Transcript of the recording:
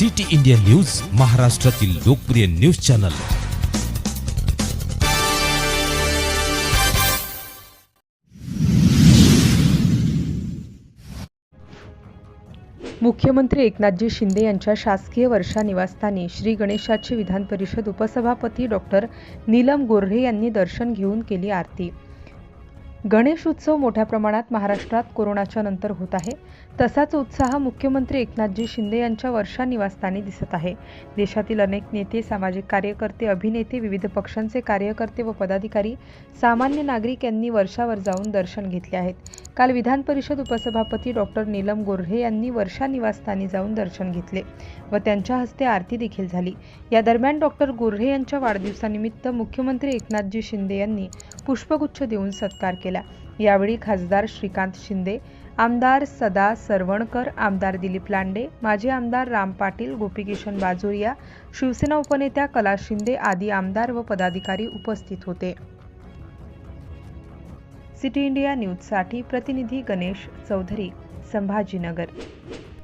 City India news महाराष्ट्रातील लोकप्रिय news channel. मुख्यमंत्री एकनाथजी शिंदे यांच्या शासकीय वर्षा निवासस्थानी श्री गणेशाची विधान परिषद उपसभापती डॉक्टर नीलम गोर्हे यांनी दर्शन घेऊन केली आरती. गणेश उत्सव मोठ्या प्रमाणात महाराष्ट्रात कोरोनाच्या नंतर होत आहे. तसाच उत्साह मुख्यमंत्री एकनाथजी शिंदे यांच्या वर्षा निवासस्थानी दिसत आहे. देशातील अनेक नेते सामाजिक कार्यकर्ते अभिनेते विविध पक्षांचे कार्यकर्ते व पदाधिकारी सामान्य नागरिक यांनी वर्षावर जाऊन दर्शन घेतले आहेत. काल विधान परिषद उपसभापती डॉक्टर नीलम गोर्हे यांनी वर्षा निवासस्थानी जाऊन दर्शन घेतले व त्यांच्या हस्ते आरती देखील झाली. या दरम्यान डॉक्टर गोर्हे यांच्या वाढदिवसानिमित्त मुख्यमंत्री एकनाथजी शिंदे यांनी पुष्पगुच्छ देऊन सत्कार केला. यावेळी खासदार श्रीकांत शिंदे आमदार सदा सरवणकर आमदार दिलीप लांडे माजी आमदार राम पाटील गोपीकिशन बाजोरिया शिवसेना उपनेत्या कला शिंदे आदी आमदार व पदाधिकारी उपस्थित होते. सिटी इंडिया न्यूजसाठी प्रतिनिधी गणेश चौधरी संभाजीनगर.